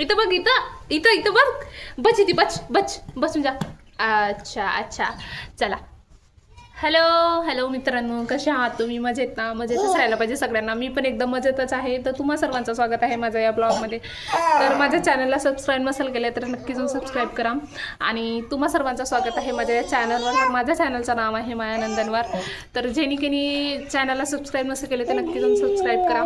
इथं बघ इथं इथं इथं बघ. बच इथे बच बच बसून जा. अच्छा अच्छा. चला. हॅलो हॅलो मित्रांनो कसे आहात तुम्ही? मजेत ना? मजेतच राहायला पाहिजे सगळ्यांना. मी पण एकदम मजेतच आहे. तर तुम्हा सर्वांचं स्वागत आहे माझ्या या ब्लॉगमध्ये. तर माझ्या चॅनलला सबस्क्राईब नसेल केले तर नक्की जाऊन सबस्क्राईब करा. आणि तुम्हा सर्वांचं स्वागत आहे माझ्या या चॅनलवर माझ्या चॅनलचं नाव आहे माया नंदनवर तर जेणे कोणी चॅनलला सबस्क्राईब नसेल केले तर नक्की जाऊन सबस्क्राईब करा.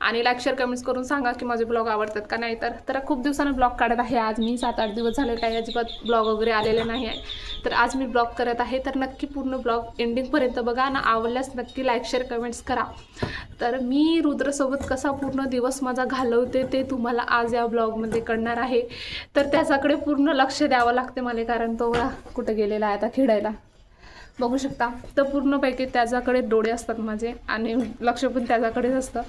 आणि लाईक शेअर कमेंट्स करून सांगा की माझे ब्लॉग आवडतात का नाही. तर तर खूप दिवसानं ब्लॉग काढत आहे. आज मी सात आठ दिवस झाले काही अजिबात ब्लॉग वगैरे आलेले नाही आहे. तर आज मी ब्लॉग करत आहे. तर नक्की पूर्ण ब्लॉग एंडिंगपर्यंत बघा आणि आवडल्यास नक्की लाईक शेअर कमेंट्स करा. तर मी रुद्रसोबत कसा पूर्ण दिवस माझा घालवते ते तुम्हाला आज या ब्लॉगमध्ये कळणार आहे. तर त्याच्याकडे पूर्ण लक्ष द्यावं लागते मला कारण तो कुठं गेलेला आहे आता खेळायला. बघू शकता. तर पूर्णपैकी त्याच्याकडे डोळे असतात माझे आणि लक्ष पण त्याच्याकडेच असतं.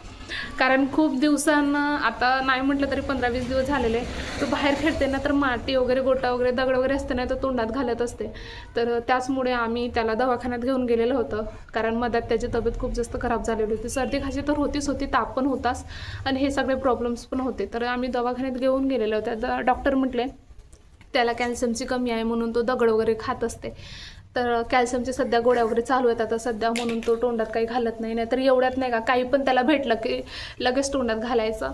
कारण खूप दिवसांना आता नाही म्हटलं तरी पंधरा वीस दिवस झालेले. तो बाहेर खेळते ना तर माती वगैरे गोटा वगैरे दगड वगैरे असते ना तर तोंडात घालत असते. तर त्याचमुळे आम्ही त्याला दवाखान्यात घेऊन गेलेलं होतं. कारण मधात त्याची तब्येत खूप जास्त खराब झालेली होती. सर्दी खाशी तर होतीच होती ताप पण होताच. आणि हे सगळे प्रॉब्लेम्स पण होते. तर आम्ही दवाखान्यात घेऊन गेलेले होत्या डॉक्टर म्हटले त्याला कॅल्शियमची कमी आहे म्हणून तो दगड वगैरे खात असते. तर कॅल्शियमचे सध्या गोळ्या वगैरे चालू आहेत. आता सध्या म्हणून तो तोंडात काही घालत नाही. नाहीतर एवढ्यात नाही का काही पण त्याला भेटलं की लगेच तोंडात घालायचं.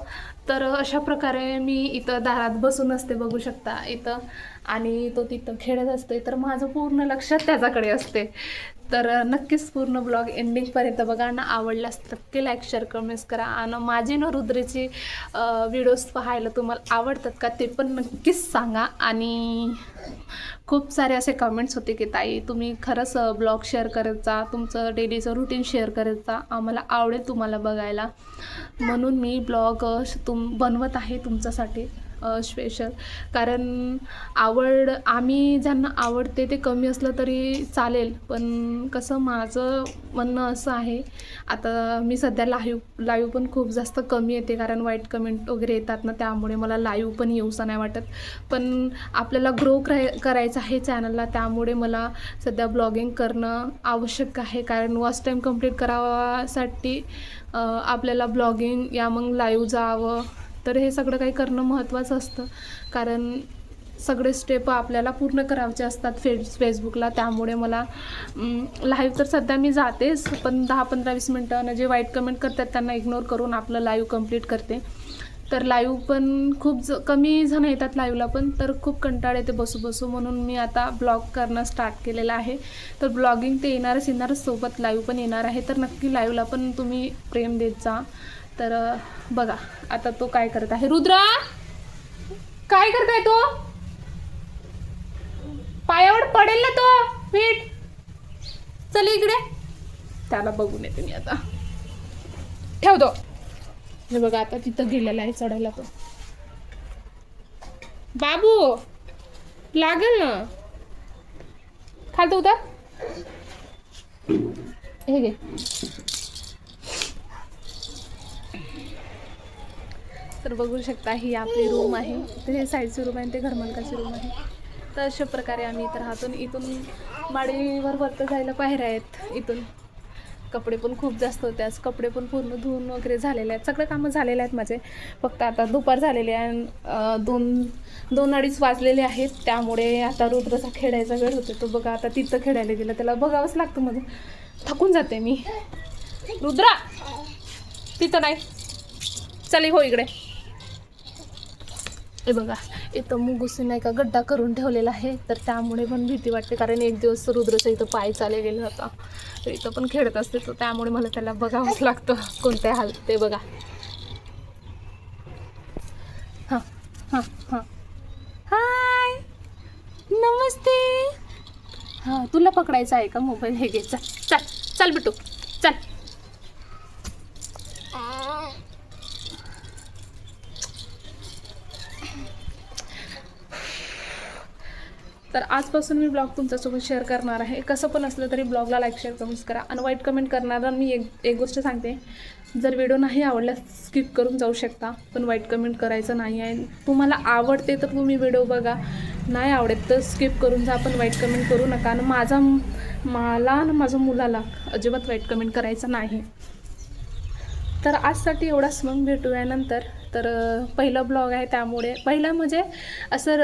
तर अशा प्रकारे मी इथं दारात बसून असते बघू शकता इथं. आणि तो तिथं खेळत असते. तर माझं पूर्ण लक्ष त्याच्याकडे असते. तर नक्कीच पूर्ण ब्लॉग एंडिंगपर्यंत बघा आणि आवडल्यास नक्की लाईक शेअर कमेंट्स करा. आणि माझी न रुद्रेची व्हिडिओज पाहायला तुम्हाला आवडतात का ते पण नक्कीच सांगा. आणि खूप सारे असे कमेंट्स होते की ताई तुम्ही खरंच ब्लॉग शेअर करत जा. तुमचं डेलीचं रुटीन शेअर करत जा. आम्हाला आवडेल तुम्हाला बघायला. म्हणून मी ब्लॉग तुम बनवत आहे तुमच्यासाठी. स्पेशल कारण आवड आम्ही ज्यांना आवडते ते कमी असलं तरी चालेल. पण कसं माझं म्हणणं असं आहे आता मी सध्या लाईव्ह लाईव्ह पण खूप जास्त कमी येते. कारण वाईट कमेंट वगैरे येतात ना त्यामुळे मला लाईव्ह पण येऊसा नाही वाटत. पण आपल्याला ग्रो कराय करायचं आहे चॅनलला त्यामुळे मला सध्या ब्लॉगिंग करणं आवश्यक आहे. कारण वॉच टाईम कंप्लीट करावासाठी आपल्याला ब्लॉगिंग या मग लाईव्ह जावं तर हे सगळं काही करणं महत्त्वाचं असतं. कारण सगळे स्टेप आपल्याला पूर्ण करायचे असतात फेस फेसबुकला त्यामुळे मला लाईव्ह तर सध्या मी जातेच पण दहा पंधरा वीस मिनटं जे वाईट कमेंट करतात त्यांना इग्नोर करून आपलं लाईव्ह कंप्लीट करते. तर लाईव्ह पण खूप ज कमी जण येतात लाईव्हला पण तर खूप कंटाळ येते बसू बसू म्हणून मी आता ब्लॉग करणं स्टार्ट केलेलं आहे. तर ब्लॉगिंग ते येणारच येणारच सोबत लाईव्ह पण येणार आहे. तर नक्की लाईव्हला पण तुम्ही प्रेम देत जा. तर बघा आता तो काय करत आहे. रुद्रा! काय करत आहे तो? पायावर पडेल ना तो? मीठ चल इकडे. त्याला बघून येते मी आता. ठेवतो हे बघा आता तिथं गेलेला आहे चढायला तो बाबू लागेल ना? खालतो उतर. हे घे. तर बघू शकता ही आपली रूम आहे. तर हे साईडची रूम आहे ते घरमालकाची रूम आहे. तर अशा प्रकारे आम्ही इथं राहतो इथून माडीवर वरतं जायला पायऱ्या आहेत इथून. कपडे पण खूप जास्त होते. आज कपडे पण पूर्ण धुवून वगैरे झालेले आहेत. सगळे कामं झालेले आहेत माझे. फक्त आता दुपार झालेले आहे आणि, दोन दोन अडीच वाजलेले आहेत. त्यामुळे आता रुद्रचा खेळायचा वेळ होतो तो बघा आता तिथं खेळायला गेलं. त्याला बघावंच लागतं माझं थकून जाते मी. रुद्रा! तिथं नाही. चल हो इकडे. हे बघा इथं मुगुसी नाही का गड्डा करून ठेवलेला आहे. तर त्यामुळे पण भीती वाटते कारण एक दिवस रुद्रचं इथं पाय चाले गेला होता. तर इथं पण खेळत असते तर त्यामुळे मला त्याला बघावंच लागतं कोणत्या हाल ते बघा. हां हां हां. हाय! नमस्ते! हां तुला पकडायचा आहे का मोबाईल? हे घे चल चल चल बिटू चल तर आजपासून मी ब्लॉग तुमच्यासोबत शेअर करणार आहे. कसं पण असलं तरी ब्लॉगला लाईक शेअर कमेंट्स करा. आणि वाईट कमेंट करणारा मी एक एक गोष्ट सांगते. जर व्हिडिओ नाही आवडल्यास स्किप करून जाऊ शकता. पण वाईट कमेंट करायचं नाही आहे. तुम्हाला आवडते तर तुम्ही व्हिडिओ बघा. नाही आवडत तर स्किप करून जा पण वाईट कमेंट करू नका. आणि माझा मला आणि माझ्या मुलाला अजिबात वाईट कमेंट करायचं नाही. तर आजसाठी एवढाच मग. भेटूया नंतर. तर पहिला ब्लॉग आहे त्यामुळे पहिला म्हणजे असं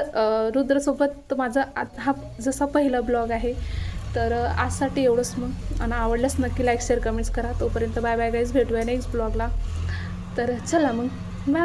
रुद्रसोबत माझा आत- हा जसा पहिला ब्लॉग आहे तर आजसाठी एवढंच मग. आणि आवडलंच नक्की लाईक शेअर कमेंट्स करा. तोपर्यंत बाय बाय गाईज भेटूया नेक्स्ट ब्लॉगला. तर चला मग. बाय